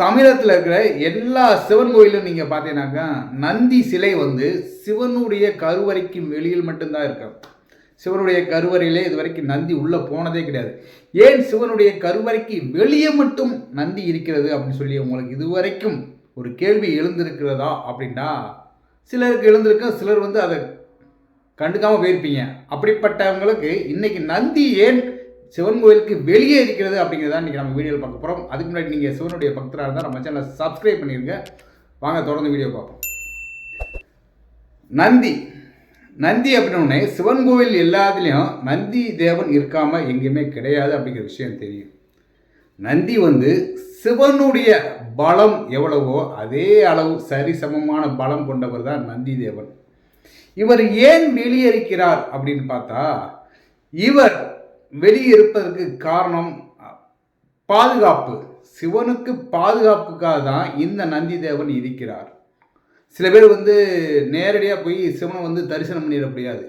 தமிழகத்தில் இருக்கிற எல்லா சிவன் கோயிலும் நீங்கள் பார்த்தீங்கன்னாக்கா நந்தி சிலை வந்து சிவனுடைய கருவறைக்கு வெளியில் மட்டும்தான் இருக்கும். சிவனுடைய கருவறையிலே இது வரைக்கும் நந்தி உள்ளே போனதே கிடையாது. ஏன் சிவனுடைய கருவறைக்கு வெளியே மட்டும் நந்தி இருக்கிறது அப்படின்னு சொல்லி உங்களுக்கு இதுவரைக்கும் ஒரு கேள்வி எழுந்திருக்கிறதா அப்படின்னா சிலருக்கு எழுந்திருக்க சிலர் வந்து அதை கண்டுக்காமல் போயிருப்பீங்க. அப்படிப்பட்டவங்களுக்கு இன்னைக்கு நந்தி ஏன் சிவன் கோயிலுக்கு வெளியே இருக்கிறது அப்படிங்கிறத இன்றைக்கி நம்ம வீடியோவில் பார்க்க போகிறோம் அதுக்கு முன்னாடி நீங்கள் சிவனுடைய பக்தராக இருந்தால் நம்ம சேனலை சப்ஸ்கிரைப் பண்ணிடுங்க வாங்க தொடர்ந்து வீடியோ பார்ப்போம். நந்தி. நந்தி அப்படின்னே சிவன் கோவில் எல்லாத்துலேயும் நந்தி தேவன் இருக்காமல் எங்கேயுமே கிடையாது அப்படிங்கிற விஷயம் தெரியும். நந்தி வந்து சிவனுடைய பலம் எவ்வளவோ அதே அளவு சரிசமமான பலம் கொண்டவர் தான் நந்தி தேவன். இவர் ஏன் வெளியேறிக்கிறார் அப்படின்னு பார்த்தா இவர் வெளியே இருப்பதற்கு காரணம் பாதுகாப்பு. சிவனுக்கு பாதுகாப்புக்காக தான் இந்த நந்தி தேவன் இருக்கிறார். சில பேர் வந்து நேரடியாக போய் சிவனை வந்து தரிசனம் பண்ணிட முடியாது.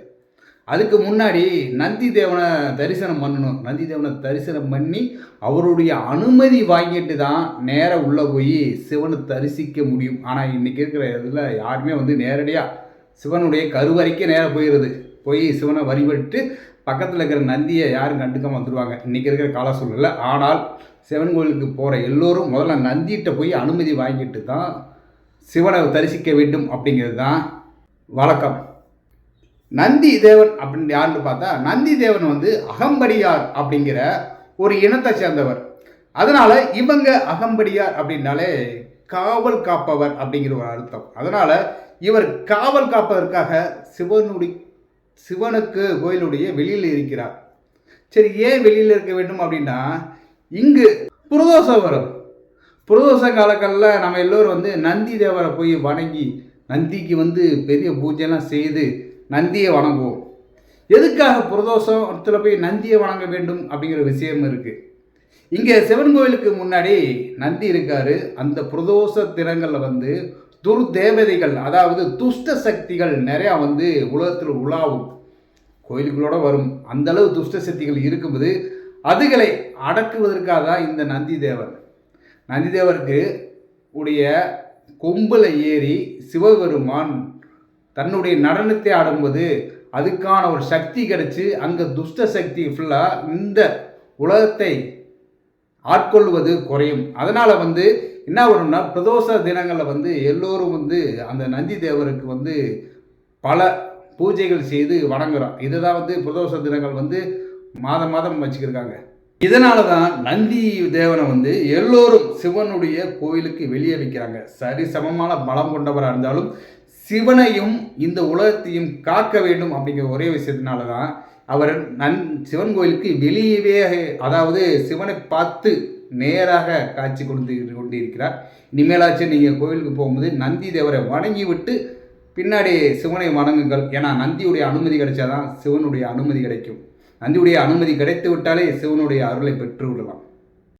அதுக்கு முன்னாடி நந்தி தேவனை தரிசனம் பண்ணணும். நந்தி தேவனை தரிசனம் பண்ணி அவருடைய அனுமதி வாங்கிட்டு தான் நேராக உள்ளே போய் சிவனை தரிசிக்க முடியும். ஆனால் இன்றைக்கி இருக்கிற இதில் யாருமே வந்து நேரடியாக சிவனுடைய கருவறைக்கே நேராக போயிடுது. போய் சிவனை வழிபட்டு பக்கத்தில் இருக்கிற நந்தியை யாரும் கண்டுக்காம வந்துடுவாங்க இன்றைக்கி இருக்கிற கால சூழ்நிலை ஆனால் சிவன் கோயிலுக்கு போகிற எல்லோரும் முதல்ல நந்திகிட்ட போய் அனுமதி வாங்கிட்டு தான் சிவனை தரிசிக்க வேண்டும் அப்படிங்கிறது தான் வழக்கம். நந்தி தேவன் அப்படின்னு யாருன்னு பார்த்தா நந்தி தேவன் வந்து அகம்படியார் அப்படிங்கிற ஒரு இனத்தை சேர்ந்தவர். அதனால் இவங்க அகம்படியார் அப்படின்னாலே காவல் காப்பவர் அப்படிங்கிற ஒரு அர்த்தம். அதனால் இவர் காவல் காப்பதற்காக சிவனுடைய சிவனுக்கு கோயிலுடைய வெளியில் இருக்கிறார். சரி ஏன் வெளியில் இருக்க வேண்டும் அப்படின்னா இங்கு புரதோஷம் வரும். புரதோஷ காலங்களில் நம்ம எல்லோரும் வந்து நந்தி தேவரை போய் வணங்கி நந்திக்கு வந்து பெரிய பூஜைலாம் செய்து நந்தியை வணங்குவோம். எதுக்காக புரதோஷத்தில் போய் நந்தியை வணங்க வேண்டும் அப்படிங்கிற விஷயம் இருக்குது இங்கே சிவன் கோயிலுக்கு முன்னாடி நந்தி இருக்காரு. அந்த பிரதோஷ தினங்களில் வந்து துர்தேவதைகள் அதாவது துஷ்ட சக்திகள் நிறையா வந்து உலகத்தில் உலாவும் கோயிலுக்குள்ளோட வரும். அந்தளவு துஷ்ட சக்திகள் இருக்கும்போது அதுகளை அடக்குவதற்காக தான் இந்த நந்தி தேவர் நந்தி தேவருக்கு உடைய கொம்பில் ஏறி சிவபெருமான் தன்னுடைய நடனத்தை ஆடும்போது அதுக்கான ஒரு சக்தி கிடைச்சி அங்கே துஷ்ட சக்தி ஃபுல்லாக இந்த உலகத்தை ஆட்கொள்வது குறையும். அதனால் வந்து என்ன வரும்னா பிரதோஷ தினங்களில் வந்து எல்லோரும் வந்து அந்த நந்தி தேவருக்கு வந்து பல பூஜைகள் செய்து வணங்குறோம். இதுதான் வந்து பிரதோஷ தினங்கள் வந்து மாதம் மாதம் வச்சுக்கிருக்காங்க. இதனால தான் நந்தி தேவனை வந்து எல்லோரும் சிவனுடைய கோயிலுக்கு வெளியே வைக்கிறாங்க. சரி சமமான பலம் கொண்டவராக இருந்தாலும் சிவனையும் இந்த உலகத்தையும் காக்க வேண்டும் அப்படிங்கிற ஒரே விஷயத்தினால தான் அவர் நன் சிவன் கோயிலுக்கு வெளியவே அதாவது சிவனை பார்த்து நேராக காட்சி கொடுத்து கொண்டிருக்கிறார். இனிமேலாச்சும் நீங்கள் கோயிலுக்கு போகும்போது நந்தி தேவரை வணங்கி விட்டு பின்னாடி சிவனை வணங்குங்கள். ஏன்னா நந்தியுடைய அனுமதி கிடைச்சாதான் சிவனுடைய அனுமதி கிடைக்கும். நந்தியுடைய அனுமதி கிடைத்து விட்டாலே சிவனுடைய அருளை பெற்று விடலாம்